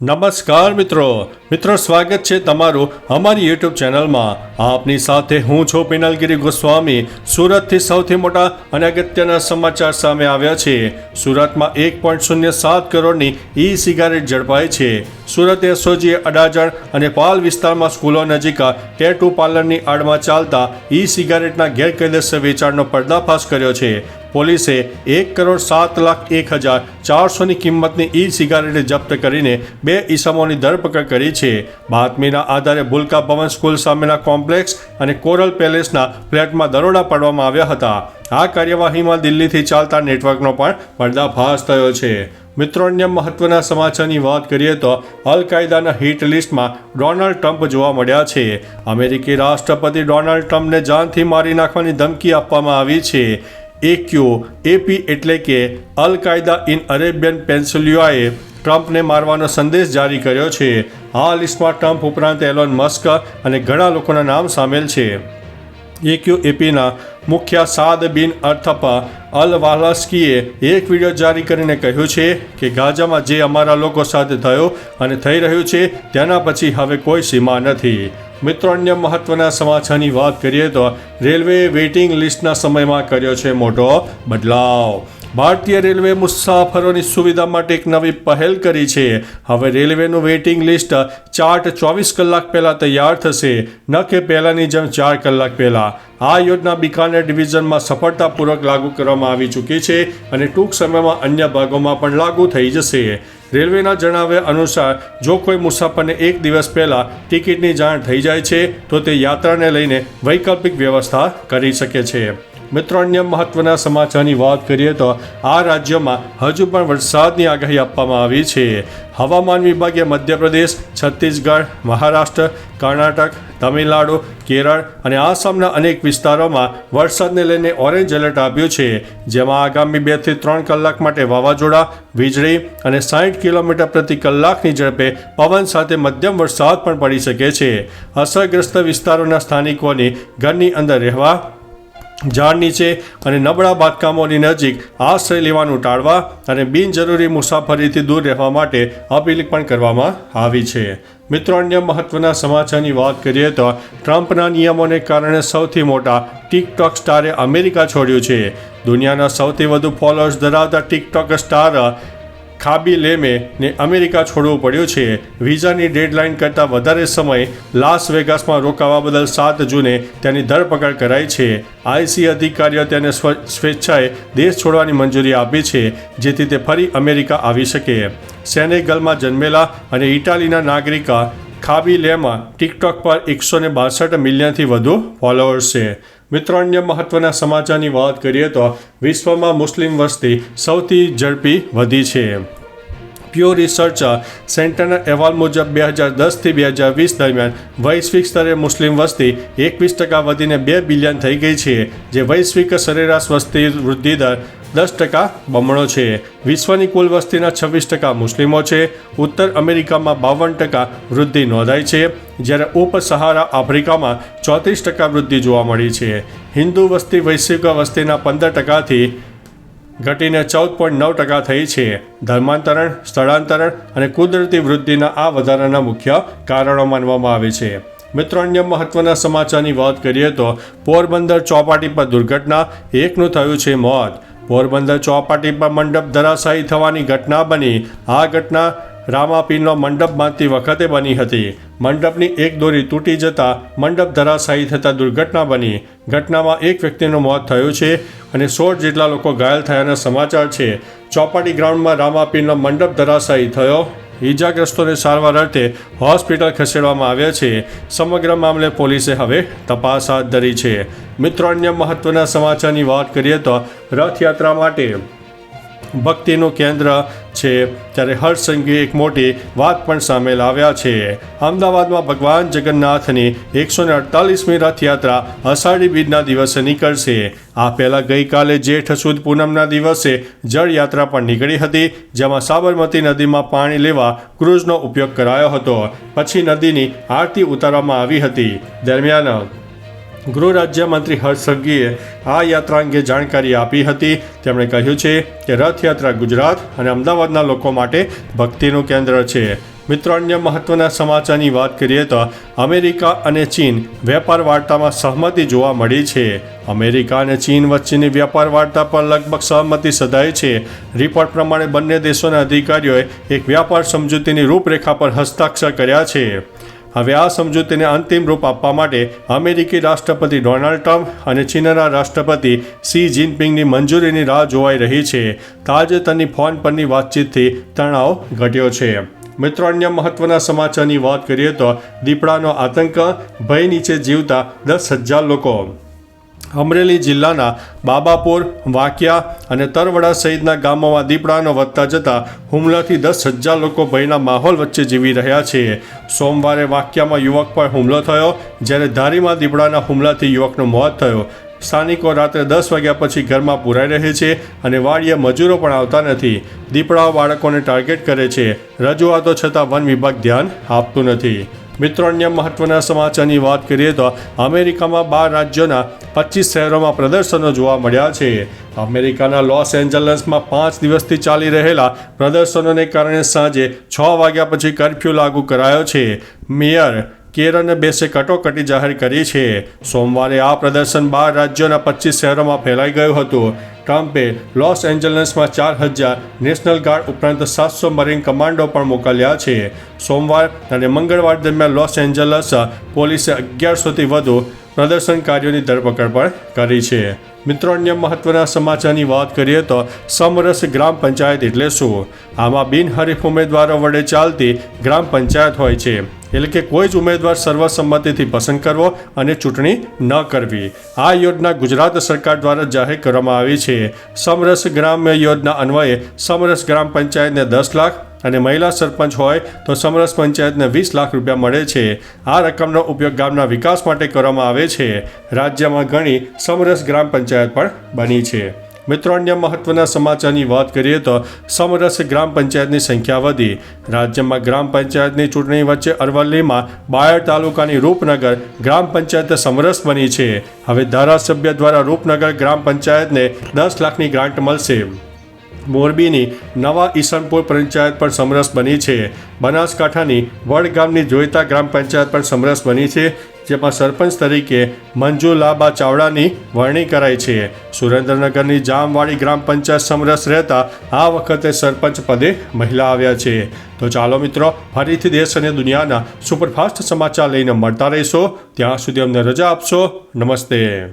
નમસ્કાર મિત્રો. મિત્રો, સ્વાગત છે તમારું અમારી યુટ્યુબ ચેનલમાં. આપની સાથે હું છું પિનલગીરી ગોસ્વામી. સુરતથી સૌથી મોટા અને અગત્યના સમાચાર સામે આવ્યા છે. સુરતમાં એક પોઈન્ટ શૂન્ય સાત કરોડની ઈ સિગારેટ ઝડપાઈ છે. સુરત એસઓજીએ અડાજણ અને પાલ વિસ્તારમાં સ્કૂલો નજીક ટેટુ પાર્લરની આડમાં ચાલતા ઈ સિગારેટના ગેરકાયદેસર વેચાણનો પર્દાફાશ કર્યો છે. પોલીસે એક કરોડ સાત લાખ એક હજાર ચારસોની કિંમતની ઈ સિગારેટ જપ્ત કરીને બે ઈસમોની ધરપકડ કરી છે. બાતમીના આધારે ભૂલકા ભવન સ્કૂલ સામેના કોમ્પ્લેક્સ અને કોરલ પેલેસના ફ્લેટમાં દરોડા પાડવામાં આવ્યા હતા. આ કાર્યવાહીમાં દિલ્હીથી ચાલતા નેટવર્કનો પણ પર્દાફાશ થયો છે. મિત્રો, અન્ય મહત્વના સમાચારની વાત કરીએ તો અલ કાયદાના હિટ લિસ્ટમાં ડોનાલ્ડ ટ્રમ્પ જોવા મળ્યા છે. અમેરિકી રાષ્ટ્રપતિ ડોનાલ્ડ ટ્રમ્પને જાનથી મારી નાખવાની ધમકી આપવામાં આવી છે. એક્યુ એપી એટલે કે અલ કાયદા ઇન અરેબિયન પેન્સુલિયાએ ટ્રમ્પને મારવાનો સંદેશ જારી કર્યો છે. આ લિસ્ટમાં ટ્રમ્પ ઉપરાંત એલોન મસ્ક અને ઘણા લોકોના નામ સામેલ છે. એક્યુ એપીના મુખ્ય સાદ બિન અર્થપા અલ વાલાસ્કીએ એક વીડિયો જારી કરીને કહ્યું છે કે ગાઝામાં જે અમારા લોકો સાથે થયો અને થઈ રહ્યું છે, તેના પછી હવે કોઈ સીમા નથી. મિત્રો, અન્ય મહત્વના સમાચારની વાત કરીએ તો રેલવે વેઇટિંગ લિસ્ટના સમયમાં કર્યો છે મોટો બદલાવ. ભારતીય રેલવે મુસાફરોની સુવિધા માટે એક નવી પહેલ કરી છે. હવે રેલવેનું વેઇટિંગ લિસ્ટ ચાર્ટ ચોવીસ કલાક પહેલાં તૈયાર થશે, ન કે પહેલાંની જેમ ચાર કલાક પહેલાં. આ યોજના બિકાનેર ડિવિઝનમાં સફળતાપૂર્વક લાગુ કરવામાં આવી ચૂકી છે અને ટૂંક સમયમાં અન્ય ભાગોમાં પણ લાગુ થઈ જશે. રેલવેના જણાવ્યા અનુસાર, જો કોઈ મુસાફરને એક દિવસ પહેલાં ટિકિટની જાણ થઈ જાય છે, તો તે યાત્રાને લઈને વૈકલ્પિક વ્યવસ્થા કરી શકે છે. મિત્રો, અન્ય મહત્વના સમાચારની વાત કરીએ તો આ રાજ્યમાં હજુ પણ વરસાદની આગાહી આપવામાં આવી છે. હવામાન વિભાગે મધ્યપ્રદેશ, છત્તીસગઢ, મહારાષ્ટ્ર, કર્ણાટક, તમિલનાડુ, કેરળ અને આસામના અનેક વિસ્તારોમાં વરસાદને લઈને ઓરેન્જ એલર્ટ આપ્યું છે. જેમાં આગામી બેથી ત્રણ કલાક માટે વાવાઝોડા, વીજળી અને સાઠ કિલોમીટર પ્રતિ કલાકની ઝડપે પવન સાથે મધ્યમ વરસાદ પણ પડી શકે છે. અસરગ્રસ્ત વિસ્તારોના સ્થાનિકોની ઘરની અંદર રહેવા ઝાડ નીચે અને નબળા બાંધકામોની નજીક આશ્રય લેવાનું ટાળવા અને બિનજરૂરી મુસાફરીથી દૂર રહેવા માટે અપીલ પણ કરવામાં આવી છે. મિત્રો, અન્ય મહત્વના સમાચારની વાત કરીએ તો ટ્રમ્પના નિયમોને કારણે સૌથી મોટા ટિકટોક સ્ટારે અમેરિકા છોડ્યું છે. દુનિયાના સૌથી વધુ ફોલોઅર્સ ધરાવતા ટિકટોક સ્ટાર ખાબી લેમે ને અમેરિકા છોડવું પડ્યું છે. વિઝાની ડેડલાઇન કરતાં વધારે સમય લાસ વેગાસમાં રોકાવા બદલ સાત જૂને તેની ધરપકડ કરાઈ છે. આઈસી અધિકારીઓ તેને સ્વેચ્છાએ દેશ છોડવાની મંજૂરી આપી છે, જેથી તે ફરી અમેરિકા આવી શકે. સેનેગલમાં જન્મેલા અને ઇટાલીના નાગરિકા ખાબી લેમાં ટિકટોક પર એકસો ને બાસઠ મિલિયનથી વધુ ફોલોઅર્સ છે. મિત્રો અન્ય મહત્વના સમાચારની વાત કરીએ તો વિશ્વમાં મુસ્લિમ વસ્તી સૌથી ઝડપી વધી છે. પ્યોર રિસર્ચ સેન્ટરના અહેવાલ મુજબ બે હજાર દસથી બે હજાર વીસ દરમિયાન વૈશ્વિક સ્તરે મુસ્લિમ વસ્તી એકવીસ ટકા વધીને બે બિલિયન થઈ ગઈ છે, જે વૈશ્વિક સરેરાશ વસ્તી વૃદ્ધિ દર દસ ટકા બમણો છે. વિશ્વની કુલ વસ્તીના છવ્વીસ ટકા મુસ્લિમો છે. ઉત્તર અમેરિકામાં બાવન ટકા વૃદ્ધિ નોંધાઈ છે. જ્યારે ઉપ સહારા આફ્રિકામાં ચોત્રીસ ટકા વૃદ્ધિ જોવા મળી છે. હિન્દુ વસ્તી વૈશ્વિક વસ્તીના પંદર ટકાથી ઘટીને ચૌદ પોઈન્ટ નવ ટકા થઈ છે. ધર્માંતરણ, સ્થળાંતરણ અને કુદરતી વૃદ્ધિના આ વધારાના મુખ્ય કારણો માનવામાં આવે છે. મિત્રો, અન્ય મહત્વના સમાચારની વાત કરીએ તો પોરબંદર ચોપાટી પર દુર્ઘટના, એકનું થયું છે મોત. પોરબંદર ચોપાટી પર મંડપ ધરાશાયી થવાની ઘટના બની. આ ઘટના રામાપીરનો મંડપ બાંધતી વખતે બની હતી. મંડપની એક દોરી તૂટી જતા મંડપ ધરાશાયી થતાં દુર્ઘટના બની. ઘટનામાં એક વ્યક્તિનું મોત થયું છે અને સોળ જેટલા લોકો ઘાયલ થયાના સમાચાર છે. ચોપાટી ગ્રાઉન્ડમાં રામાપીરનો મંડપ ધરાશાયી થયો ઈજાગ્રસ્તોને સારવાર અર્થે હોસ્પિટલ ખસેડવામાં આવ્યા છે. સમગ્ર મામલે પોલીસે હવે તપાસ હાથ ધરી છે. મિત્રો, અન્ય મહત્વના સમાચારની વાત કરીએ તો રથયાત્રા માટે ભક્તિનું કેન્દ્ર છે, ત્યારે હર્ષ સંઘવી એક મોટી વાત પણ સામેલ આવ્યા છે. અમદાવાદમાં ભગવાન જગન્નાથની એકસો ને અડતાલીસમી રથયાત્રા અષાઢી બીજના દિવસે નીકળશે. આ પહેલાં ગઈકાલે જેઠ સુદ પૂનમના દિવસે જળયાત્રા પણ નીકળી હતી, જેમાં સાબરમતી નદીમાં પાણી લેવા ક્રૂઝનો ઉપયોગ કરાયો હતો. પછી નદીની આરતી ઉતારવામાં આવી હતી. દરમિયાન ગૃહ રાજ્યમંત્રી હર્ષ સંઘવીએ આ યાત્રા અંગે જાણકારી આપી હતી. તેમણે કહ્યું છે કે રથયાત્રા ગુજરાત અને અમદાવાદના લોકો માટે ભક્તિનું કેન્દ્ર છે. મિત્રો, અન્ય મહત્વના સમાચારની વાત કરીએ તો અમેરિકા અને ચીન વેપાર વાર્તામાં સહમતિ જોવા મળી છે. અમેરિકા અને ચીન વચ્ચેની વ્યાપાર વાર્તા પર લગભગ સહમતિ સધાઈ છે. રિપોર્ટ પ્રમાણે બંને દેશોના અધિકારીઓએ એક વ્યાપાર સમજૂતીની રૂપરેખા પર હસ્તાક્ષર કર્યા છે. હવે આ સમજૂતીને અંતિમ રૂપ આપવા માટે અમેરિકી રાષ્ટ્રપતિ ડોનાલ્ડ ટ્રમ્પ અને ચીનના રાષ્ટ્રપતિ સી જિનપિંગની મંજૂરીની રાહ જોવાઈ રહી છે. તાજેતરની ફોન પરની વાતચીતથી તણાવ ઘટ્યો છે. મિત્રો, અન્ય મહત્વના સમાચારની વાત કરીએ તો દીપડાનો આતંક ભય નીચે જીવતા દસ હજાર લોકો. અમરેલી જિલ્લાના બાબાપુર, વાકિયા અને તરવડા સહિતના ગામોમાં દીપડાનો વધતા જતા હુમલાથી દસ હજાર લોકો ભયના માહોલ વચ્ચે જીવી રહ્યા છે. સોમવારે વાક્યામાં યુવક પર હુમલો થયો, જ્યારે ધારીમાં દીપડાના હુમલાથી યુવકનું મોત થયો. સ્થાનિકો રાત્રે દસ વાગ્યા પછી ઘરમાં પુરાઈ રહે છે અને વાડીએ મજૂરો પણ આવતા નથી. દીપડાઓ બાળકોને ટાર્ગેટ કરે છે. રજૂઆતો છતાં વન વિભાગ ધ્યાન આપતું નથી. મિત્રો, અન્ય મહત્વના સમાચારની વાત કરીએ તો અમેરિકામાં બાર રાજ્યોના પચીસ શહેરોમાં પ્રદર્શનો જોવા મળ્યા છે. અમેરિકાના લોસ એન્જલસમાં પાંચ દિવસથી ચાલી રહેલા પ્રદર્શનોને કારણે સાંજે છ વાગ્યા પછી કર્ફ્યુ લાગુ કરાયો છે. મેયર કેરન બેસે કટોકટી જાહેર કરી છે. સોમવારે આ પ્રદર્શન બાર રાજ્યોના પચીસ શહેરોમાં ફેલાઈ ગયું હતું. ટ્રમ્પે લોસ એન્જલસમાં ચાર હજાર નેશનલ ગાર્ડ ઉપરાંત સાતસો મરીન કમાન્ડો પણ મોકલ્યા છે. સોમવાર અને મંગળવાર દરમિયાન લોસ એન્જલસ પોલીસે અગિયારસોથી વધુ પ્રદર્શનકારીઓની ધરપકડ પણ કરી છે. મિત્રો, અન્ય મહત્વના સમાચારની વાત કરીએ તો સમરસ ગ્રામ પંચાયત એટલે શું? આમાં બિનહરીફ ઉમેદવારો વડે ચાલતી ગ્રામ પંચાયત હોય છે. એટલે કે કોઈ જ ઉમેદવાર સર્વસંમતિથી પસંદ કરવો અને ચૂંટણી ન કરવી. આ યોજના ગુજરાત સરકાર દ્વારા જાહેર કરવામાં આવી છે. સમરસ ગ્રામ્ય યોજના અન્વયે સમરસ ગ્રામ પંચાયતને દસ લાખ અને મહિલા સરપંચ હોય તો સમરસ પંચાયતને વીસ લાખ રૂપિયા મળે છે. આ રકમનો ઉપયોગ ગામના વિકાસ માટે કરવામાં આવે છે. રાજ્યમાં ઘણી સમરસ ગ્રામ પંચાયત પણ બની છે. મિત્રો, અન્ય મહત્વના સમાચારની વાત કરીએ તો સમરસ ગ્રામ પંચાયતની સંખ્યા વધી. રાજ્યમાં ગ્રામ પંચાયતની ચૂંટણી વચ્ચે અરવલ્લીમાં બાયડ તાલુકાની રૂપનગર ગ્રામ પંચાયત સમરસ બની છે. હવે ધારાસભ્ય દ્વારા રૂપનગર ગ્રામ પંચાયતને દસ લાખની ગ્રાન્ટ મળશે. મોરબીની નવા ઈસનપુર પંચાયત પણ સમરસ બની છે. બનાસકાંઠાની વડ ગામની જોઈતા ગ્રામ પંચાયત પણ સમરસ બની છે. જેમાં સરપંચ તરીકે મંજુલાબા ચાવડાની વરણી કરાઈ છે. સુરેન્દ્રનગરની જામવાડી ગ્રામ પંચાયત સમરસ રહેતા આ વખતે સરપંચ પદે મહિલા આવ્યા છે. તો ચાલો મિત્રો, ફરીથી દેશ અને દુનિયાના સુપરફાસ્ટ સમાચાર લઈને મળતા રહીશો. ત્યાં સુધી અમને રજા આપશો. નમસ્તે.